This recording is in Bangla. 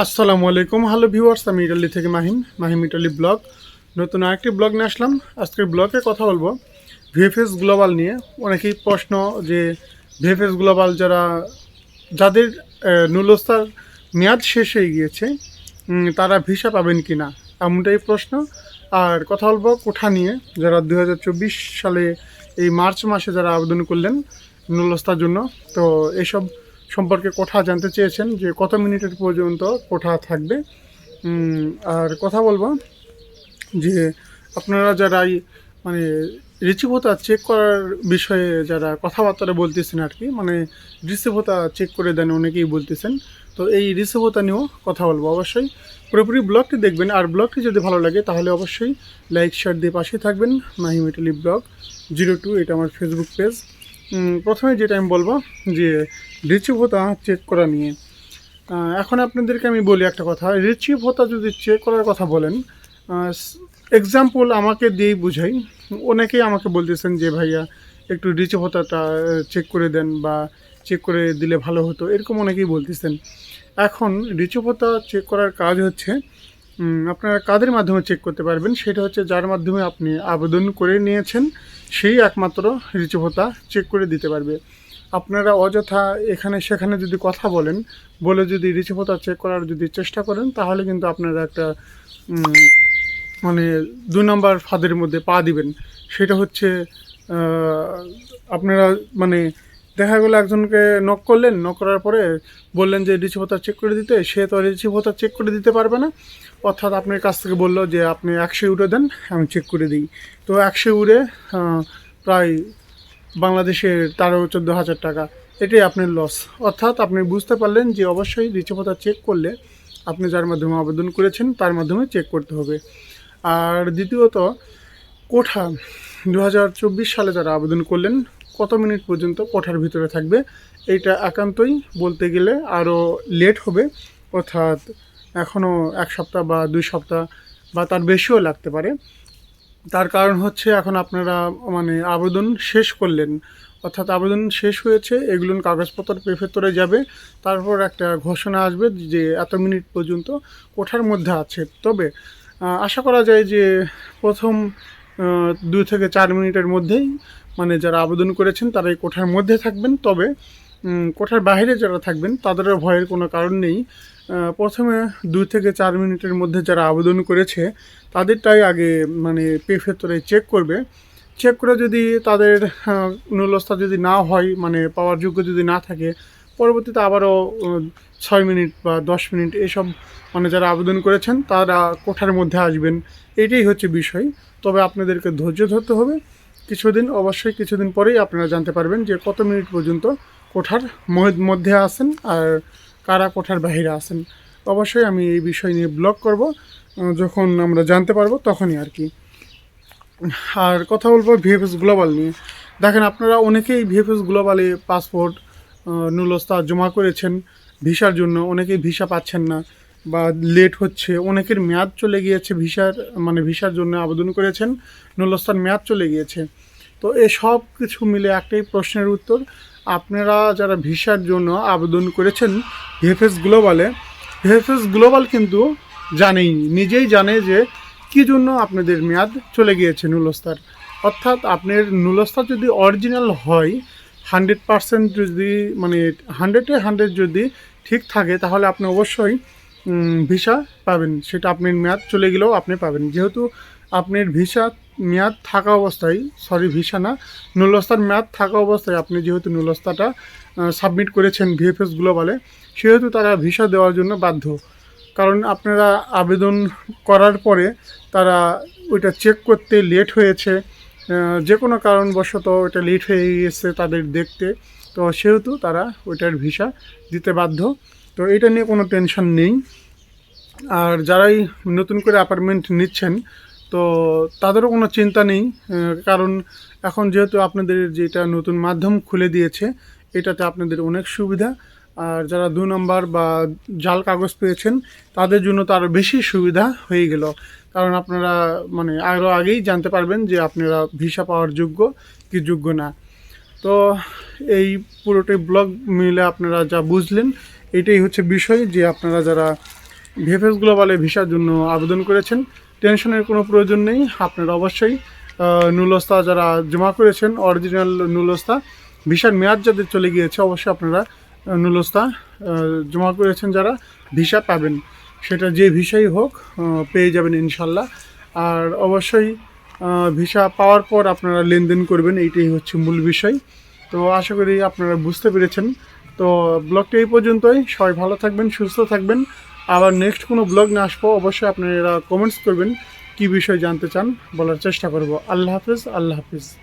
আসসালামু আলাইকুম। হ্যালো ভিউয়ার্স আমি ইটালি থেকে মাহিম মাহিম ইটালি ব্লগ নতুন আরেকটি ব্লগ নিয়ে আসলাম। আজকের ব্লগে কথা বলব ভিএফএস গ্লোবাল নিয়ে। অনেকেই প্রশ্ন যে ভিএফএস গ্লোবাল যারা, যাদের নুলস্তার মেয়াদ শেষ হয়ে গিয়েছে তারা ভিসা পাবেন কি না এমনটাই প্রশ্ন। আর কথা বলব কোঠা নিয়ে। যারা দু হাজার চব্বিশ সালে এই মার্চ মাসে যারা আবেদন করলেন নুলস্তার জন্য, তো এসব সম্পর্কে কোঠা জানতে চেয়েছেন, যে কত মিনিটের পর্যন্ত কোঠা থাকবে। আর কথা বলব যে আপনারা যারা মানে রিচিভতা চেক করার বিষয়ে যারা কথাবার্তা বলতেছেন আর কি মানে রিসিভতা চেক করে দেন, অনেকেই বলতেছেন। তো এই রিসিভতা নিয়েও কথা বলব অবশ্যই। পুরোপুরি ব্লগটি দেখবেন, আর ব্লগটি যদি ভালো লাগে তাহলে অবশ্যই লাইক শেয়ার দিয়ে পাশে থাকবেন। Mahim Italy blog, zero two, এটা আমার ফেসবুক পেজ প্রথমে যেটা আমি বলব যে রিচিভ হতা চেক করা নিয়ে এখন আপনাদেরকে আমি বলি একটা কথা রিচিভ হতা যদি চেক করার কথা বলেন এক্সাম্পল আমাকে দিয়েই বুঝাই। অনেকেই আমাকে বলতেছেন যে, ভাইয়া, একটু রিচিভ হতাটা চেক করে দেন বা চেক করে দিলে ভালো হতো। এরকম অনেকেই বলতেছেন। এখন রিচিভ হতা চেক করার কাজ হচ্ছে আপনারা কাদের মাধ্যমে চেক করতে পারবেন? সেটা হচ্ছে যার মাধ্যমে আপনি আবেদন করে নিয়েছেন, সেই একমাত্র রিচিভতা চেক করে দিতে পারবে। আপনারা অযথা এখানে সেখানে যদি কথা বলেন, বলে যদি রিচিভতা চেক করার যদি চেষ্টা করেন, তাহলে কিন্তু আপনারা একটা মানে দুই নম্বর ফাঁদের মধ্যে পা দিবেন। সেটা হচ্ছে আপনারা মানে দেখা গেলো একজনকে নক করলেন নক করার পরে বললেন যে রিচিভতা চেক করে দিতে। সে তো রিচিভতা চেক করে দিতে পারবে না। অর্থাৎ আপনার কাছ থেকে বলল যে আপনি একশো ইউরো দেন আমি চেক করে দিই। তো একশো আহ, প্রায় বাংলাদেশের তেরো চোদ্দ হাজার টাকা। এটাই আপনার লস অর্থাৎ আপনি বুঝতে পারলেন যে অবশ্যই রিচিভতা চেক করলে আপনি যার মাধ্যমে আবেদন করেছেন তার মাধ্যমে চেক করতে হবে। আর দ্বিতীয়ত কোঠা। দু হাজার চব্বিশ সালে যারা আবেদন করলেন কত মিনিট পর্যন্ত কোঠার ভিতরে থাকবে, এইটা একান্তই বলতে গেলে আরও লেট হবে, অর্থাৎ এখনও এক সপ্তাহ বা দুই সপ্তাহ বা তার বেশিও লাগতে পারে। তার কারণ হচ্ছে এখন আপনারা মানে আবেদন শেষ করলেন, অর্থাৎ আবেদন শেষ হয়েছে এগুলোর কাগজপত্র প্রেফেতরে যাবে, তারপর একটা ঘোষণা আসবে যে এত মিনিট পর্যন্ত কোঠার মধ্যে আছে। তবে আশা করা যায় যে প্রথম দুই থেকে চার মিনিটের মধ্যেই মানে যারা আবেদন করেছেন তারা এই কোঠার মধ্যে থাকবেন। তবে কোঠার বাইরে যারা থাকবেন, তাদেরও ভয়ের কোনো কারণ নেই। প্রথমে দুই থেকে চার মিনিটের মধ্যে যারা আবেদন করেছে, তাদেরটাই আগে মানে পে ফেতরে চেক করবে। চেক করে যদি তাদের নুলস্থা যদি না হয় মানে পাওয়ার যোগ্য যদি না থাকে, পরবর্তীতে আবারও ছয় মিনিট বা দশ মিনিট এসব মানে যারা আবেদন করেছেন, তারা কোঠার মধ্যে আসবেন। এটাই হচ্ছে বিষয়। তবে আপনাদেরকে ধৈর্য ধরতে হবে। কিছুদিন, অবশ্যই কিছুদিন পরেই আপনারা জানতে পারবেন যে কত মিনিট পর্যন্ত কোঠার মধ্যে আসেন আর কারা কোঠার বাহিরে আসেন অবশ্যই আমি এই বিষয় নিয়ে ব্লগ করব। যখন আমরা জানতে পারব তখনই আর কি। আর কথা বলব ভিএফএস গ্লোবাল নিয়ে। দেখেন, আপনারা অনেকেই ভিএফএস গ্লোবালে পাসপোর্ট নুলস্তা জমা করেছেন ভিসার জন্য। অনেকেই ভিসা পাচ্ছেন না। বা লেট হচ্ছে, অনেকের মেয়াদ চলে গিয়েছে, ভিসার মানে ভিসার জন্য আবেদন করেছেন নুলস্তার মেয়াদ চলে গিয়েছে। তো এই সব কিছু মিলে একটাই প্রশ্নের উত্তর, আপনারা যারা ভিসার জন্য আবেদন করেছেন ভিএফএস গ্লোবালে ভিএফএস গ্লোবাল কিন্তু জানেই, নিজেই জানে যে কী জন্য আপনাদের মেয়াদ চলে গিয়েছে নুলস্তার অর্থাৎ আপনার নুলস্তা যদি অরিজিনাল হয় হান্ড্রেড পারসেন্ট যদি মানে হান্ড্রেডে হান্ড্রেড যদি ঠিক থাকে, তাহলে আপনি অবশ্যই ভিসা পাবেন। সেটা আপনার মেয়াদ চলে গেলেও আপনি পাবেন। যেহেতু আপনার ভিসা মেয়াদ থাকা অবস্থায় সরি ভিসা না নুলস্তার মেয়াদ থাকা অবস্থায় আপনি যেহেতু নুলস্তাটা সাবমিট করেছেন ভিএফএস গ্লোবালে সেহেতু তারা ভিসা দেওয়ার জন্য বাধ্য। কারণ আপনারা আবেদন করার পরে তারা ওইটা চেক করতে লেট হয়েছে। যে কোনো কারণবশত ওইটা লেট হয়ে গেছে তাদের দেখতে। তো সেহেতু তারা ওইটার ভিসা দিতে বাধ্য। তো এটা নিয়ে কোনো টেনশন নেই। আর যারাই নতুন করে অ্যাপার্টমেন্ট নিচ্ছেন, তো তাদেরও কোনো চিন্তা নেই কারণ এখন যেহেতু আপনাদের যেটা নতুন মাধ্যম খুলে দিয়েছে, এটাতে আপনাদের অনেক সুবিধা। আর যারা দু নম্বর বা জাল কাগজ পেয়েছেন, তাদের জন্য তো আরও বেশি সুবিধা হয়ে গেল। কারণ আপনারা মানে আরও আগেই জানতে পারবেন যে আপনারা ভিসা পাওয়ার যোগ্য কি যোগ্য না। তো এই পুরোটাই ব্লগ মিলে আপনারা যা বুঝলেন, এটাই হচ্ছে বিষয় যে আপনারা যারা ভিএফএস গ্লোবালে ভিসার জন্য আবেদন করেছেন। টেনশনের কোনো প্রয়োজন নেই, আপনারা অবশ্যই নুলস্তা যারা জমা করেছেন, অরিজিনাল নুলস্তা ভিসার মেয়াদ যাদের চলে গিয়েছে, অবশ্যই আপনারা নুলস্তা জমা করেছেন যারা, ভিসা পাবেন। সেটা যে ভিসাই হোক পেয়ে যাবেন ইনশাল্লাহ। আর অবশ্যই ভিসা পাওয়ার পর আপনারা লেনদেন করবেন, এইটাই হচ্ছে মূল বিষয়। তো আশা করি আপনারা বুঝতে পেরেছেন। তো ব্লগটা এই পর্যন্তই। সবাই ভালো থাকবেন, সুস্থ থাকবেন। আবার নেক্সট কোনো ব্লগ না আসব, অবশ্যই আপনারা কমেন্টস করবেন, কী বিষয় জানতে চান বলার চেষ্টা করব। আল্লাহ হাফিজ আল্লাহ হাফিজ।